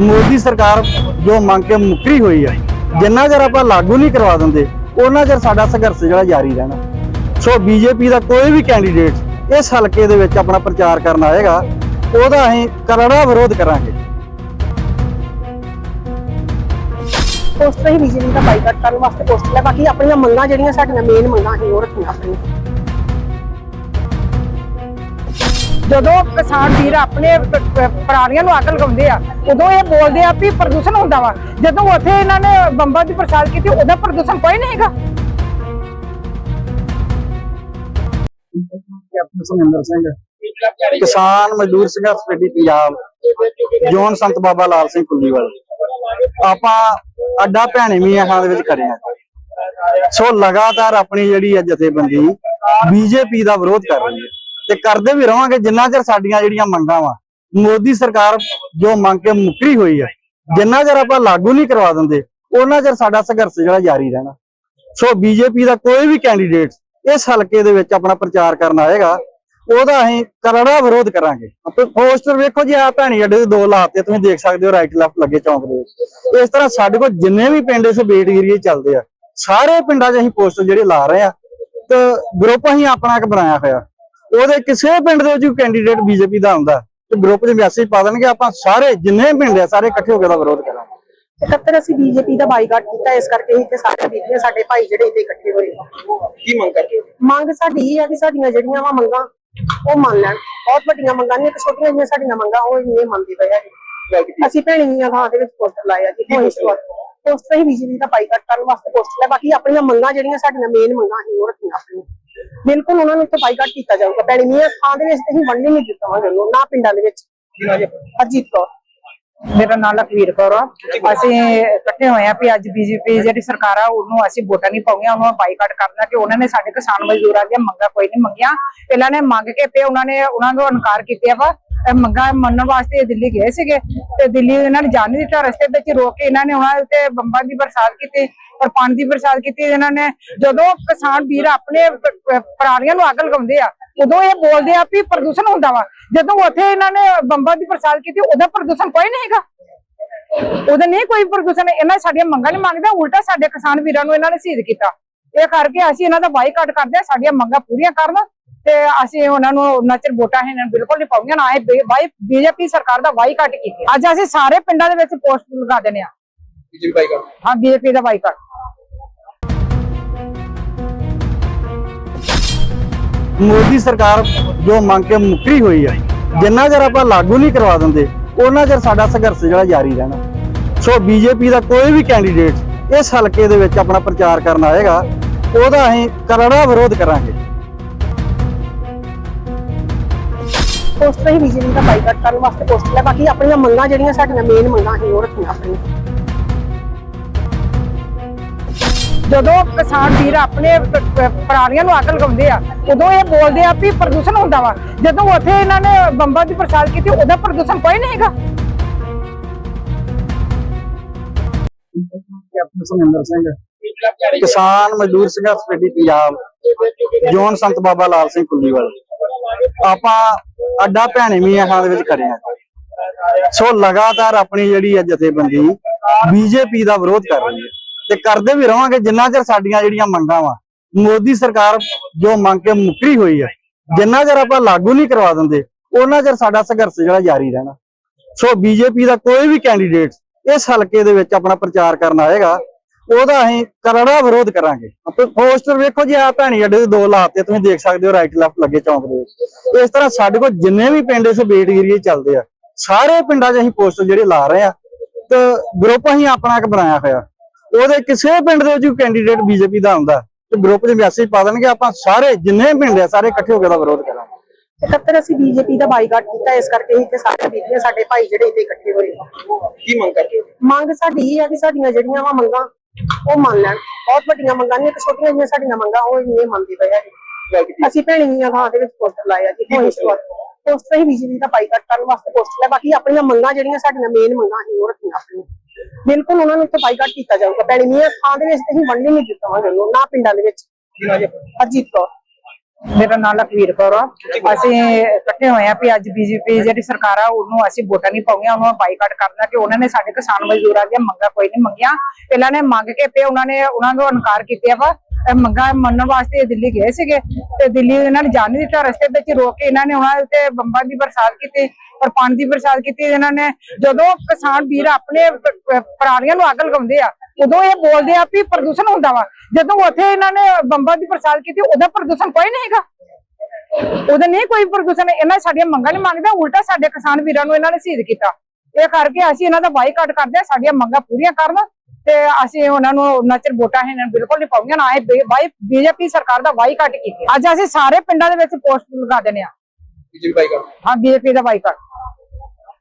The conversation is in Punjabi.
ਮੋਦੀ ਸਰਕਾਰ ਜੋ ਮੰਗ ਕੇ ਮੁਕਰੀ ਹੋਈ ਹੈ, ਜਿੰਨਾ ਚਿਰ ਆਪਾਂ ਲਾਗੂ ਨਹੀਂ ਕਰਵਾ ਦਿੰਦੇ ਉਹਨਾਂ ਚਿਰ ਸਾਡਾ ਸੰਘਰਸ਼ ਜਿਹੜਾ ਜਾਰੀ ਰਹਿਣਾ। ਸੋ ਬੀਜੇਪੀ ਦਾ ਕੋਈ ਵੀ ਕੈਂਡੀਡੇਟ ਇਸ ਹਲਕੇ ਦੇ ਵਿੱਚ ਆਪਣਾ ਪ੍ਰਚਾਰ ਕਰਨ ਆਏਗਾ, ਉਹਦਾ ਅਸੀਂ ਕਰੜਾ ਵਿਰੋਧ ਕਰਾਂਗੇ। ਪੋਸਟਰ ਹੀ ਬੀਜੇਪੀ ਦਾ ਬਾਈਕਾਟ ਕਰਨ ਵਾਸਤੇ ਪੋਸਟਰ ਹੈ ਬਾਕੀ ਆਪਣੀਆਂ ਮੰਗਾਂ ਜਿਹੜੀਆਂ ਸਾਡੀਆਂ ਮੇਨ ਮੰਗਾਂ ਸੀ ਉਹ ਰੱਖੀਆਂ ਆਪਣੀਆਂ ਜਦੋਂ ਕਿਸਾਨ ਵੀਰ ਆਪਣੇ ਪ- ਪਰਾਲੀਆਂ ਨੂੰ ਅੱਗ ਲਗਾਉਂਦੇ ਆ, ਉਦੋਂ ਇਹ ਬੋਲਦੇ ਆ ਵੀ ਪ੍ਰਦੂਸ਼ਣ ਹੁੰਦਾ ਵਾ। ਜਦੋਂ ਉੱਥੇ ਇਹਨਾਂ ਨੇ ਬੰਬਾਂ ਦੀ ਪ੍ਰਸਾਦ ਕੀਤੀ, ਉਹਦਾ ਪ੍ਰਦੂਸ਼ਣ ਕੋਈ ਨਹੀਂ ਹੈਗਾ। ਕਿਸਾਨ ਮਜ਼ਦੂਰ ਸੰਘਰਸ਼ ਕਮੇਟੀ ਪੰਜਾਬ, ਜੋਨ ਸੰਤ ਬਾਬਾ ਲਾਲ ਸਿੰਘ ਕੁੱਲੀਵਾਲ। ਆਪਾਂ ਅੱਡਾ ਭੈਣੇ ਮੀਆਂ ਖਾਂ ਦੇ ਵਿੱਚ ਕਰੇ ਸੋ ਲਗਾਤਾਰ ਆਪਣੀ ਜਿਹੜੀ ਹੈ ਜਥੇਬੰਦੀ, ਬੀਜੇਪੀ ਦਾ ਵਿਰੋਧ ਕਰ ਰਹੀ ਹੈ। ਤੇ ਕਰਦੇ ਵੀ ਰਵਾਂਗੇ, ਜਿੰਨਾ ਚਿਰ ਸਾਡੀਆਂ ਜਿਹੜੀਆਂ ਮੰਗਾਂ ਵਾ, ਮੋਦੀ ਸਰਕਾਰ ਜੋ ਮੰਗ ਕੇ ਮੁਕਰੀ ਹੋਈ ਹੈ ਜਿੰਨਾ ਚਿਰ ਆਪਾਂ ਲਾਗੂ ਨਹੀਂ ਕਰਵਾ ਦਿੰਦੇ, ਉਹਨਾਂ ਚਿਰ ਸਾਡਾ ਸੰਘਰਸ਼ ਜਿਹੜਾ ਜਾਰੀ ਰਹਿਣਾ। ਸੋ ਬੀਜੇਪੀ ਦਾ ਕੋਈ ਵੀ ਕੈਂਡੀਡੇਟ ਇਸ ਹਲਕੇ ਦੇ ਵਿੱਚ ਆਪਣਾ ਪ੍ਰਚਾਰ ਕਰਨ ਆਏਗਾ, ਉਹਦਾ ਅਸੀਂ ਕਰੜਾ ਵਿਰੋਧ ਕਰਾਂਗੇ। ਆਪੇ ਪੋਸਟਰ ਵੇਖੋ ਜੀ, ਆ ਭੈਣੀ ਅੱਡੇ ਦੇ ਦੋ ਲਾਤੇ, ਤੁਸੀਂ ਦੇਖ ਸਕਦੇ ਹੋ ਰਾਈਟ ਲੈਫਟ ਲੱਗੇ ਚੌਂਕ ਦੇ ਵਿੱਚ। ਇਸ ਤਰ੍ਹਾਂ ਸਾਡੇ ਕੋਲ ਜਿੰਨੇ ਵੀ ਪਿੰਡ ਇਸ ਬੇਟ ਏਰੀਏ ਚੱਲਦੇ ਆ, ਸਾਰੇ ਪਿੰਡਾਂ 'ਚ ਅਸੀਂ ਪੋਸਟਰ ਜਿਹੜੇ ਲਾ ਰਹੇ ਆ, ਤੇ ਗਰੁੱਪ ਅਸੀਂ ਆਪਣਾ ਇੱਕ ਬਣਾਇਆ ਹੋਇਆ। ਉਹਦੇ ਕਿਸੇ ਪਿੰਡ ਦੇ ਵਿੱਚ ਕੈਂਡੀਡੇਟ ਬੀਜੇਪੀ ਦਾ ਆਉਂਦਾ ਤੇ ਗਰੁੱਪ 'ਚ ਮੈਸੇਜ ਪਾ ਦੇਣਗੇ ਆਪਾਂ ਸਾਰੇ ਜਿੰਨੇ ਪਿੰਡ ਆ ਸਾਰੇ ਇਕੱਠੇ ਹੋ ਕੇ ਦਾ ਵਿਰੋਧ ਕਰਾਂਗੇ। 71 ਅਸੀਂ ਬੀਜੇਪੀ ਦਾ ਬਾਈਕਾਟ ਕੀਤਾ ਇਸ ਕਰਕੇ ਹੀ ਤੇ ਸਾਡੇ ਬੀਬੀਆਂ ਸਾਡੇ ਭਾਈ ਜਿਹੜੇ ਇੱਥੇ ਇਕੱਠੇ ਹੋਏ ਆ। ਕੀ ਮੰਗ ਕਰਦੇ ਹੋ? ਮੰਗ ਸਾਡੀ ਇਹ ਆ ਕਿ ਸਾਡੀਆਂ ਜਿਹੜੀਆਂ ਵਾ ਮੰਗਾਂ ਉਹ ਮੰਨ ਲੈਣ। ਬਹੁਤ ਵੱਡੀਆਂ ਮੰਗਾਂ ਨੇ ਤੇ ਛੋਟੀਆਂ ਜਿਹੀਆਂ ਸਾਡੀਆਂ ਮੰਗਾਂ ਉਹ ਨਹੀਂ ਮੰਨਦੀ ਪਈ ਹੈਗੀ। ਅਸੀਂ ਭੈਣੀਆਂ ਥਾਂ ਦੇ ਵਿੱਚ ਪੋਸਟਰ ਲਾਏ ਆ ਜੀ ਪੋਸਟਰ ਹੀ ਬੀਜੇਪੀ ਦਾ ਬਾਈਕਾਟ ਕਰਨ ਵਾਸਤੇ ਪੋਸਟਰ ਹੈ ਬਾਕੀ ਆਪਣੀਆਂ ਮੰਗਾਂ ਜਿਹੜੀਆਂ ਸਾਡੀਆਂ ਮੇਨ ਮੰਗਾਂ ਸੀ ਉਹ ਰੱਖੀਆਂ ਆਪਣੀਆਂ। ਬਿਲਕੁਲ ਉਹਨਾਂ ਨੂੰ ਇੱਥੇ ਬਾਈਕਾਟ ਕੀਤਾ ਜਾਊਗਾ। ਭੈਣੀਆਂ ਥਾਂ ਦੇ ਵਿੱਚ ਅਸੀਂ ਵੰਡ ਨਹੀਂ ਦਿੱਤਾ ਉਹਨੂੰ ਨਾ ਪਿੰਡਾਂ ਦੇ ਵਿੱਚ। ਅਜੀਤ ਕੌਰ। ਮੇਰਾ ਨਾਮ ਲਖਵੀਰ ਕੌਰ ਆ। ਅਸੀਂ ਇਕੱਠੇ ਹੋਏ ਆ ਵੀ ਅੱਜ ਬੀਜੇਪੀ ਜਿਹੜੀ ਸਰਕਾਰ ਆ, ਉਹਨੂੰ ਅਸੀਂ ਵੋਟਾਂ ਨਹੀਂ ਪਾਉਣੀਆਂ, ਉਹਨੂੰ ਬਾਈਕਾਟ ਕਰਨਾ ਕਿ ਉਹਨਾਂ ਨੇ ਸਾਡੇ ਕਿਸਾਨ ਮਜ਼ਦੂਰਾਂ ਦੀਆਂ ਮੰਗਾਂ ਕੋਈ ਨਹੀਂ ਮੰਗੀਆਂ। ਇਹਨਾਂ ਨੇ ਮੰਗ ਕੇ ਤੇ ਉਹਨਾਂ ਨੇ, ਉਹਨਾਂ ਨੂੰ ਇਨਕਾਰ ਕੀਤਾ ਵਾ। ਮੰਗਾਂ ਮੰਨਣ ਵਾਸਤੇ ਦਿੱਲੀ ਗਏ ਸੀਗੇ ਤੇ ਦਿੱਲੀ ਇਹਨਾਂ ਨੇ ਜਾਣ ਨਹੀਂ ਦਿੱਤਾ, ਰਸਤੇ ਵਿੱਚ ਰੋਕ ਕੇ ਇਹਨਾਂ ਨੇ ਉਹਨਾਂ ਉੱਤੇ ਬੰਬਾਂ ਦੀ ਬਰਸਾਤ ਕੀਤੀ ਔਰ ਪਾਣੀ ਦੀ ਬਰਸਾਤ ਕੀਤੀ। ਇਹਨਾਂ ਨੇ ਜਦੋਂ ਕਿਸਾਨ ਵੀਰ ਆਪਣੇ ਪਰਾਲੀਆਂ ਨੂੰ ਅੱਗ ਲਗਾਉਂਦੇ ਆ, ਉਦੋਂ ਇਹ ਬੋਲਦੇ ਆ ਵੀ ਪ੍ਰਦੂਸ਼ਣ ਹੁੰਦਾ ਵਾ। ਜਦੋਂ ਉੱਥੇ ਇਹਨਾਂ ਨੇ ਬੰਬਾਂ ਦੀ ਬਰਸਾਤ ਕੀਤੀ, ਉਹਦਾ ਪ੍ਰਦੂਸ਼ਣ ਕੋਈ ਨਹੀਂ ਹੈਗਾ। ਉਹਦਾ ਨਹੀਂ ਕੋਈ ਪ੍ਰਦੂਸ਼ਣ, ਇਹਨਾਂ ਸਾਡੀਆਂ ਮੰਗਾਂ ਨਹੀਂ ਮੰਗਦੇ ਉਲਟਾ ਸਾਡੇ ਕਿਸਾਨ ਵੀਰਾਂ ਨੂੰ ਇਹਨਾਂ ਨੇ ਸ਼ਹੀਦ ਕੀਤਾ। ਇਹ ਕਰਕੇ ਅਸੀਂ ਇਹਨਾਂ ਦਾ ਬਾਈਕਾਟ ਕਰਦੇ ਆ, ਸਾਡੀਆਂ ਮੰਗਾਂ ਪੂਰੀਆਂ ਕਰਨ ਤੇ ਅਸੀਂ ਉਹਨਾਂ ਨੂੰ ਉਹਨਾਂ ਚਿਰ ਵੋਟਾਂ ਇਹਨਾਂ ਨੂੰ ਬਿਲਕੁਲ ਨਹੀਂ ਪਾਉਂਗੀਆਂ ਨਾ ਇਹ ਬਾਈ ਬੀਜੇਪੀ ਸਰਕਾਰ ਦਾ ਬਾਈਕਾਟ ਕੀਤੀ। ਅੱਜ ਅਸੀਂ ਸਾਰੇ ਪਿੰਡਾਂ ਦੇ ਵਿੱਚ ਪੋਸਟ ਲਗਾ ਦਿੰਦੇ ਆ ਬੀਜੇਪੀ ਬਾਈਕਾਟ ਹਾਂ ਬੀਜੇਪੀ ਦਾ ਬਾਈਕਾਟ ਮੋਦੀ ਸਰਕਾਰ ਜੋ ਮੰਗ ਕੇ ਮੁਕਰੀ ਹੋਈ ਹੈ ਜਿੰਨਾ ਚਿਰ ਆਪਾਂ ਲਾਗੂ ਨਹੀਂ ਕਰਵਾ ਦਿੰਦੇ ਉਹਨਾਂ ਚਿਰ ਸਾਡਾ ਸੰਘਰਸ਼ ਜਿਹੜਾ ਜਾਰੀ ਰਹਿਣਾ। ਸੋ ਬੀਜੇਪੀ ਦਾ ਕੋਈ ਵੀ ਕੈਂਡੀਡੇਟ ਇਸ ਹਲਕੇ ਦੇ ਵਿੱਚ ਆਪਣਾ ਪ੍ਰਚਾਰ ਕਰਨ ਆਏਗਾ ਉਹਦਾ ਅਸੀਂ ਕਰੜਾ ਵਿਰੋਧ ਕਰਾਂਗੇ। ਪੋਸਟਰ ਹੀ ਬੀਜੇਪੀ ਦਾ ਬਾਈਕਾਟ ਕਰਨ ਵਾਸਤੇ ਪੋਸਟਰ ਹੈ ਬਾਕੀ ਆਪਣੀਆਂ ਮੰਗਾਂ ਜਿਹੜੀਆਂ ਸਾਡੀਆਂ ਮੇਨ ਮੰਗਾਂ ਸੀ ਉਹ ਰੱਖੀਆਂ ਆਪਣੀਆਂ ਜਦੋਂ ਕਿਸਾਨ ਵੀਰ ਆਪਣੇ ਪਰਾਲੀਆਂ ਨੂੰ ਅੱਗ ਲਗਾਉਂਦੇ ਆ, ਉਦੋਂ ਇਹ ਬੋਲਦੇ ਆ ਵੀ ਪ੍ਰਦੂਸ਼ਣ ਹੁੰਦਾ ਵਾ। ਜਦੋਂ ਉੱਥੇ ਇਹਨਾਂ ਨੇ ਬੰਬਾਂ ਦੀ ਪ੍ਰਸਾਦ ਕੀਤੀ, ਉਹਦਾ ਪ੍ਰਦੂਸ਼ਣ ਕੋਈ ਨਹੀਂ ਹੈਗਾ। ਕਿਸਾਨ ਮਜ਼ਦੂਰ ਸੰਘਰਸ਼ ਕਮੇਟੀ ਪੰਜਾਬ, ਜੋਨ ਸੰਤ ਬਾਬਾ ਲਾਲ ਸਿੰਘ ਕੁੱਲੀਵਾਲ। ਆਪਾਂ ਅੱਡਾ ਭੈਣੇ ਮੀਆਂ ਦੇ ਵਿੱਚ ਕਰੇ ਸੋ ਲਗਾਤਾਰ ਆਪਣੀ ਜਿਹੜੀ ਹੈ ਜਥੇਬੰਦੀ ਬੀਜੇਪੀ ਦਾ ਵਿਰੋਧ ਕਰ ਰਹੀ ਹੈ। ਤੇ ਕਰਦੇ ਵੀ ਰਵਾਂਗੇ, ਜਿੰਨਾ ਚਿਰ ਸਾਡੀਆਂ ਜਿਹੜੀਆਂ ਮੰਗਾਂ ਵਾ, ਮੋਦੀ ਸਰਕਾਰ ਜੋ ਮੰਗ ਕੇ ਮੁਕਰੀ ਹੋਈ ਹੈ ਜਿੰਨਾ ਚਿਰ ਆਪਾਂ ਲਾਗੂ ਨਹੀਂ ਕਰਵਾ ਦਿੰਦੇ ਉਹਨਾਂ ਚਿਰ ਸਾਡਾ ਸੰਘਰਸ਼ ਜਿਹੜਾ ਜਾਰੀ ਰਹਿਣਾ। ਸੋ ਬੀਜੇਪੀ ਦਾ ਕੋਈ ਵੀ ਕੈਂਡੀਡੇਟ ਇਸ ਹਲਕੇ ਦੇ ਵਿੱਚ ਆਪਣਾ ਪ੍ਰਚਾਰ ਕਰਨ ਆਏਗਾ ਉਹਦਾ ਅਸੀਂ ਕਰੜਾ ਵਿਰੋਧ ਕਰਾਂਗੇ। ਆਪੇ ਪੋਸਟਰ ਵੇਖੋ ਜੀ ਆ ਭੈਣੀ ਅੱਡੇ ਦੇ ਦੋ ਲਾਤੇ ਤੁਸੀਂ ਦੇਖ ਸਕਦੇ ਹੋ ਰਾਈਟ ਲੈਫਟ ਲੱਗੇ ਚੌਂਕ ਦੇ ਵਿੱਚ। ਇਸ ਤਰ੍ਹਾਂ ਸਾਡੇ ਕੋਲ ਜਿੰਨੇ ਵੀ ਪਿੰਡ ਇਸ ਬੇਟ ਏਰੀਏ ਚੱਲਦੇ ਆ ਸਾਰੇ ਪਿੰਡਾਂ 'ਚ ਅਸੀਂ ਪੋਸਟਰ ਜਿਹੜੇ ਲਾ ਰਹੇ ਆ ਤੇ ਗਰੁੱਪ ਅਸੀਂ ਆਪਣਾ ਇੱਕ ਬਣਾਇਆ ਹੋਇਆ। ਉਹਦੇ ਕਿਸੇ ਪਿੰਡ ਦੇ ਵਿੱਚ ਕੈਂਡੀਡੇਟ ਬੀਜੇਪੀ ਦਾ ਆਉਂਦਾ ਤੇ ਗਰੁੱਪ 'ਚ ਮੈਸੇਜ ਪਾ ਦੇਣਗੇ ਆਪਾਂ ਸਾਰੇ ਜਿੰਨੇ ਪਿੰਡ ਆ ਸਾਰੇ ਇਕੱਠੇ ਹੋ ਕੇ ਦਾ ਵਿਰੋਧ ਕਰਾਂਗੇ। 71 ਅਸੀਂ ਬੀਜੇਪੀ ਦਾ ਬਾਈਕਾਟ ਕੀਤਾ ਇਸ ਕਰਕੇ ਹੀ ਤੇ ਸਾਡੇ ਬੀਬੀਆਂ ਸਾਡੇ ਭਾਈ ਜਿਹੜੇ ਇੱਥੇ ਇਕੱਠੇ ਹੋਏ ਆ। ਕੀ ਮੰਗ ਕਰਦੇ ਹੋ? ਮੰਗ ਸਾਡੀ ਇਹ ਆ ਕਿ ਸਾਡੀਆਂ ਜਿਹੜੀਆਂ ਵਾ ਮੰਗਾਂ ਉਹ ਮੰਨ ਲੈਣ। ਬਹੁਤ ਵੱਡੀਆਂ ਮੰਗਾਂ ਨੇ ਤੇ ਛੋਟੀਆਂ ਜਿਹੀਆਂ ਸਾਡੀਆਂ ਮੰਗਾਂ ਉਹ ਨਹੀਂ ਮੰਨਦੀ ਪਈ ਹੈਗੀ। ਅਸੀਂ ਭੈਣੀਆਂ ਥਾਂ ਦੇ ਵਿੱਚ ਪੋਸਟਰ ਲਾਏ ਆ ਜੀ ਪੋਸਟਰ ਹੀ ਬੀਜੇਪੀ ਦਾ ਬਾਈਕਾਟ ਕਰਨ ਵਾਸਤੇ ਪੋਸਟਰ ਹੈ ਬਾਕੀ ਆਪਣੀਆਂ ਮੰਗਾਂ ਜਿਹੜੀਆਂ ਸਾਡੀਆਂ ਮੇਨ ਮੰਗਾਂ ਸੀ ਉਹ ਰੱਖੀਆਂ ਆਪਣੀਆਂ। ਬਿਲਕੁਲ ਉਹਨਾਂ ਨੂੰ ਇੱਥੇ ਬਾਈਕਾਟ ਕੀਤਾ ਜਾਊਗਾ। ਭੈਣੀਆਂ ਥਾਂ ਦੇ ਵਿੱਚ ਤੇ ਅਸੀਂ ਵੰਡ ਨਹੀਂ ਦਿੱਤਾ ਉਹਨੂੰ ਨਾ ਪਿੰਡਾਂ ਦੇ ਵਿੱਚ। ਹੈ ਅਜੀਤ ਕੌਰ। ਮੇਰਾ ਨਾਮ ਲਖਵੀਰ ਕੌਰ ਆ। ਅਸੀਂ ਇਕੱਠੇ ਹੋਏ ਆ ਵੀ ਅੱਜ ਬੀਜੇਪੀ ਜਿਹੜੀ ਸਰਕਾਰ ਆ, ਉਹਨੂੰ ਅਸੀਂ ਵੋਟਾਂ ਨਹੀਂ ਪਾਉਣੀਆਂ, ਉਹਨੂੰ ਬਾਈਕਾਟ ਕਰਨਾ, ਕਿ ਉਹਨਾਂ ਨੇ ਸਾਡੇ ਕਿਸਾਨ ਮਜ਼ਦੂਰਾਂ ਦੀਆਂ ਮੰਗਾਂ ਕੋਈ ਨਹੀਂ ਮੰਗੀਆਂ। ਪਹਿਲਾਂ ਨੇ ਮੰਗ ਕੇ ਤੇ ਉਹਨਾਂ ਨੇ, ਉਹਨਾਂ ਨੂੰ ਇਨਕਾਰ ਕੀਤਾ ਵਾ ਮੰਗਾਂ ਮੰਨਣ ਵਾਸਤੇ ਦਿੱਲੀ ਗਏ ਸੀਗੇ ਤੇ ਦਿੱਲੀ ਇਹਨਾਂ ਨੇ ਜਾਣ ਨਹੀਂ ਦਿੱਤਾ, ਰਸਤੇ ਵਿੱਚ ਰੋਕ ਕੇ ਇਹਨਾਂ ਨੇ ਉਹਨਾਂ ਤੇ ਬੰਬਾਂ ਦੀ ਬਰਸਾਤ ਕੀਤੀ ਔਰ ਪਾਣੀ ਦੀ ਬਰਸਾਤ ਕੀਤੀ। ਇਹਨਾਂ ਨੇ ਜਦੋਂ ਕਿਸਾਨ ਵੀਰ ਆਪਣੇ ਪਰਾਲੀਆਂ ਨੂੰ ਅੱਗ ਲਗਾਉਂਦੇ ਆ, ਉਦੋਂ ਇਹ ਬੋਲਦੇ ਆ ਵੀ ਪ੍ਰਦੂਸ਼ਣ ਹੁੰਦਾ ਵਾ। ਜਦੋਂ ਉੱਥੇ ਇਹਨਾਂ ਨੇ ਬੰਬਾਂ ਦੀ ਬਰਸਾਤ ਕੀਤੀ, ਉਹਦਾ ਪ੍ਰਦੂਸ਼ਣ ਕੋਈ ਨਹੀਂ ਹੈਗਾ। ਉਹਦਾ ਨਹੀਂ ਕੋਈ ਪ੍ਰਦੂਸ਼ਣ, ਇਹਨਾਂ ਸਾਡੀਆਂ ਮੰਗਾਂ ਨਹੀਂ ਮੰਗਦਾ ਉਲਟਾ ਸਾਡੇ ਕਿਸਾਨ ਵੀਰਾਂ ਨੂੰ ਇਹਨਾਂ ਨੇ ਸ਼ਹੀਦ ਕੀਤਾ। ਇਹ ਕਰਕੇ ਅਸੀਂ ਇਹਨਾਂ ਦਾ ਬਾਈਕਾਟ ਕਰਦੇ ਆ, ਸਾਡੀਆਂ ਮੰਗਾਂ ਪੂਰੀਆਂ ਕਰਨ ਤੇ ਅਸੀਂ ਉਹਨਾਂ ਨੂੰ ਉਹਨਾਂ ਚਿਰ ਵੋਟਾਂ ਇਹਨਾਂ ਨੂੰ ਬਿਲਕੁਲ ਨਹੀਂ ਪਾਉਂਗੀਆਂ ਨਾ ਇਹ ਬਾਈ ਬੀਜੇਪੀ ਸਰਕਾਰ ਦਾ ਬਾਈਕਾਟ ਕੀਤੀ ਅੱਜ ਅਸੀਂ ਸਾਰੇ ਪਿੰਡਾਂ ਦੇ ਵਿੱਚ ਪੋਸਟ ਲਗਾ ਦਿੰਦੇ ਆ ਬੀਜੇਪੀ ਬਾਈਕਾਟ ਹਾਂ ਬੀਜੇਪੀ ਦਾ ਬਾਈਕਾਟ